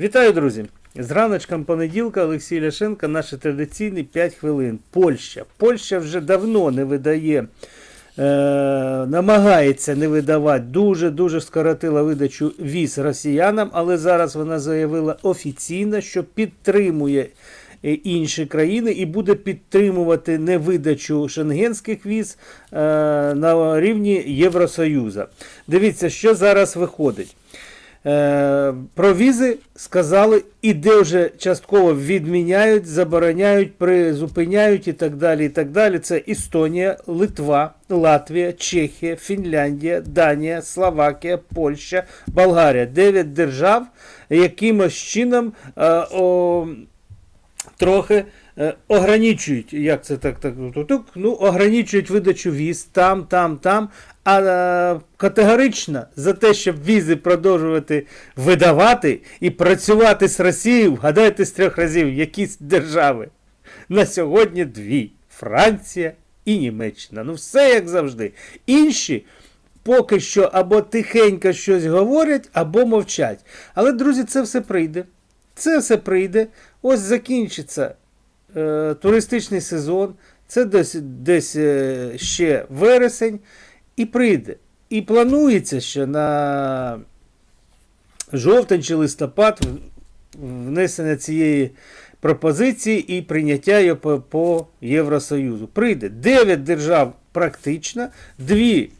Вітаю, друзі! З раночком понеділка Олексій Ляшенко, наші традиційні 5 хвилин. Польща. Польща вже давно не видає, е, намагається не видавати, дуже-дуже скоротила видачу віз росіянам, але зараз вона заявила офіційно, що підтримує е, інші країни і буде підтримувати невидачу шенгенських віз е, на рівні Євросоюзу. Дивіться, що зараз виходить. Е, Про візи сказали, і де вже частково відміняють, забороняють, призупиняють і так далі. і так далі. Це Естонія, Литва, Латвія, Чехія, Фінляндія, Данія, Словакія, Польща, Болгарія. Дев'ять держав якимось чином е, о, трохи ограничують, як це так, так, тук, ну, ограничують видачу віз там, там, там. А е, категорично за те, щоб візи продовжувати видавати і працювати з Росією, вгадайте з трьох разів, які держави. На сьогодні дві: Франція і Німеччина. Ну, все як завжди. Інші поки що або тихенько щось говорять, або мовчать. Але, друзі, це все прийде. Це все прийде. Ось закінчиться е, туристичний сезон. Це десь, десь е, ще вересень і прийде. І планується, що на жовтень чи листопад внесення цієї пропозиції і прийняття її по, по Євросоюзу. Прийде 9 держав практично, 2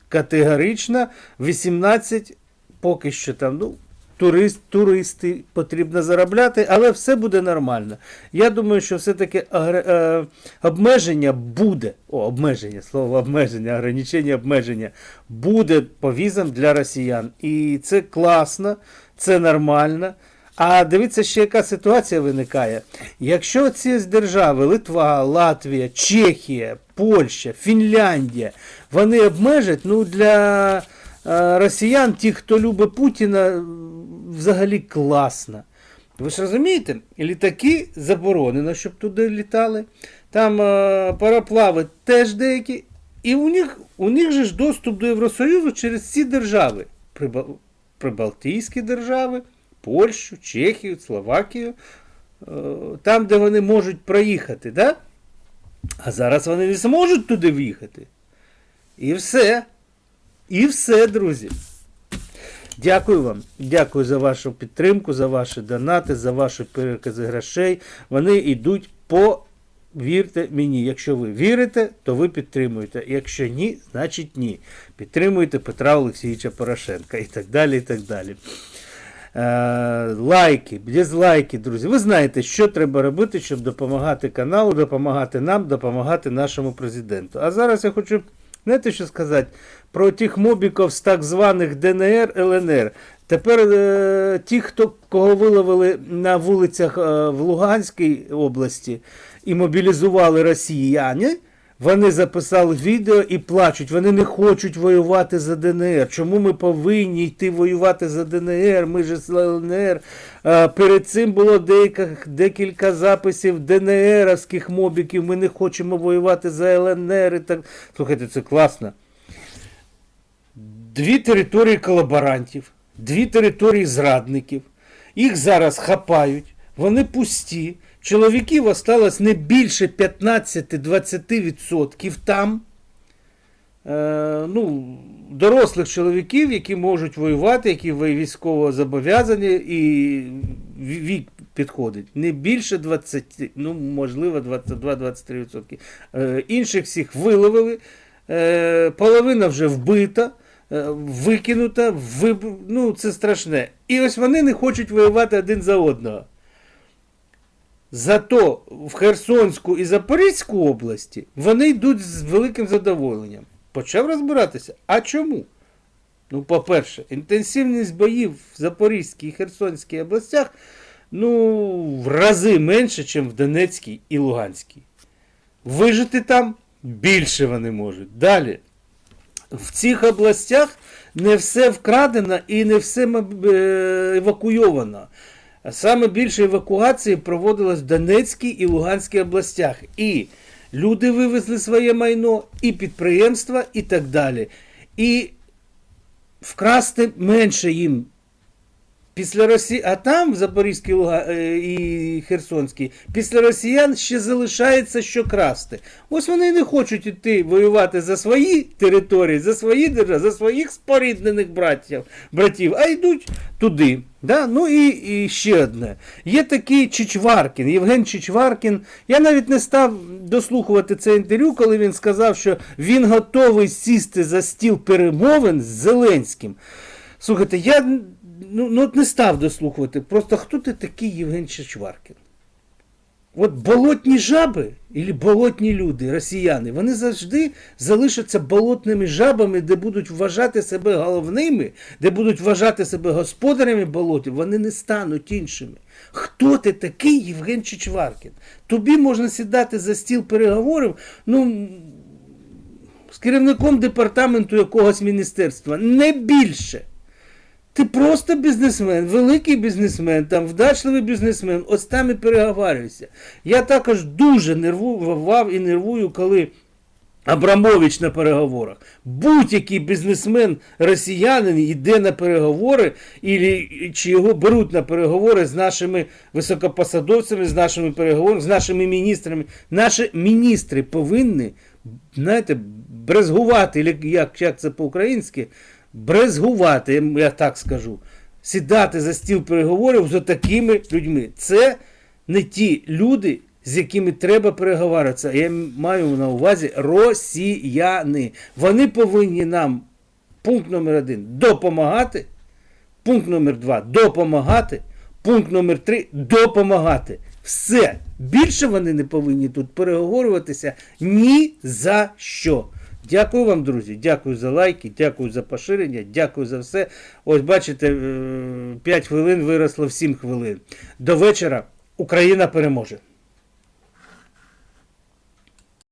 категорично, 18 поки що там, ну, турист, туристи потрібно заробляти, але все буде нормально. Я думаю, що все-таки е, обмеження буде. О, обмеження, слово обмеження, ограничення обмеження буде по візам для росіян. І це класно, це нормально. А дивіться, ще яка ситуація виникає. Якщо ці держави Литва, Латвія, Чехія, Польща, Фінляндія, вони обмежать, ну для е, росіян, ті, хто любить Путіна, взагалі класно. Ви ж розумієте, літаки заборонено, щоб туди літали. Там е, пароплави теж деякі. І у них, у них же ж доступ до Євросоюзу через ці держави. Приба- Прибалтійські держави, Польщу, Чехію, Словакію. е, Там, де вони можуть проїхати, да? а зараз вони не зможуть туди в'їхати. І все. І все, друзі. Дякую вам. Дякую за вашу підтримку, за ваші донати, за ваші перекази грошей. Вони йдуть по. Вірте мені, якщо ви вірите, то ви підтримуєте. Якщо ні, значить ні. Підтримуєте Петра Олексійовича Порошенка і так далі. і так далі. Е, лайки, дизлайки, друзі. Ви знаєте, що треба робити, щоб допомагати каналу, допомагати нам, допомагати нашому президенту. А зараз я хочу, знаєте, що сказати про тих мобіків з так званих ДНР, ЛНР. Тепер е, ті, хто кого виловили на вулицях е, в Луганській області і мобілізували росіяни, вони записали відео і плачуть. Вони не хочуть воювати за ДНР. Чому ми повинні йти воювати за ДНР? Ми ж з ЛНР. Перед цим було декілька, декілька записів ДНРівських мобіків. Ми не хочемо воювати за ЛНР. І так. Слухайте, це класно. Дві території колаборантів, дві території зрадників. Їх зараз хапають, вони пусті. Чоловіків осталось не більше 15-20% там. Е, ну, дорослих чоловіків, які можуть воювати, які військово зобов'язані, і вік підходить. Не більше 20, ну, можливо, 22-23%. Е, інших всіх виловили. Е, половина вже вбита, е, викинута, виб... ну це страшне. І ось вони не хочуть воювати один за одного. Зато в Херсонську і Запорізьку області вони йдуть з великим задоволенням. Почав розбиратися. А чому? Ну, по-перше, інтенсивність боїв в Запорізькій і Херсонській областях ну, в рази менше, ніж в Донецькій і Луганській. Вижити там більше вони можуть. Далі. В цих областях не все вкрадено і не все е, евакуйовано. А Саме більше евакуації проводилось в Донецькій і Луганській областях. І люди вивезли своє майно, і підприємства, і так далі. І вкрасти менше їм Після Росії, а там, в Запорізькій Луга... е, і Херсонській, після росіян ще залишається що красти. Ось вони не хочуть іти воювати за свої території, за свої держави, за своїх споріднених братів, братів, а йдуть туди. Да? Ну і, і ще одне. Є такий Чичваркін, Євген Чичваркін. Я навіть не став дослухувати це інтерв'ю, коли він сказав, що він готовий сісти за стіл перемовин з Зеленським. Слухайте, я ну, ну, от не став дослухувати. Просто хто ти такий Євген Чичваркін? От болотні жаби і болотні люди, росіяни, вони завжди залишаться болотними жабами, де будуть вважати себе головними, де будуть вважати себе господарями болотів, вони не стануть іншими. Хто ти такий, Євген Чичваркін? Тобі можна сідати за стіл переговорів, ну, з керівником департаменту якогось міністерства, не більше. Ти просто бізнесмен, великий бізнесмен, там вдачливий бізнесмен, ось там і переговарюйся. Я також дуже нервував і нервую, коли Абрамович на переговорах. Будь-який бізнесмен росіянин йде на переговори, ілі, чи його беруть на переговори з нашими високопосадовцями, з нашими переговорами, з нашими міністрами. Наші міністри повинні, знаєте, брезгувати, як, як це по-українськи, брезгувати, я- так скажу, сідати за стіл переговорів з такими людьми. Це не ті люди, з якими треба переговарюватися. Я маю на увазі росіяни. Вони повинні нам, пункт номер один, допомагати. Пункт номер два допомагати. Пункт номер три допомагати. Все. Більше вони не повинні тут переговорюватися ні за що. Дякую вам, друзі. Дякую за лайки, дякую за поширення, дякую за все. Ось бачите, 5 хвилин виросло в 7 хвилин. До вечора Україна переможе.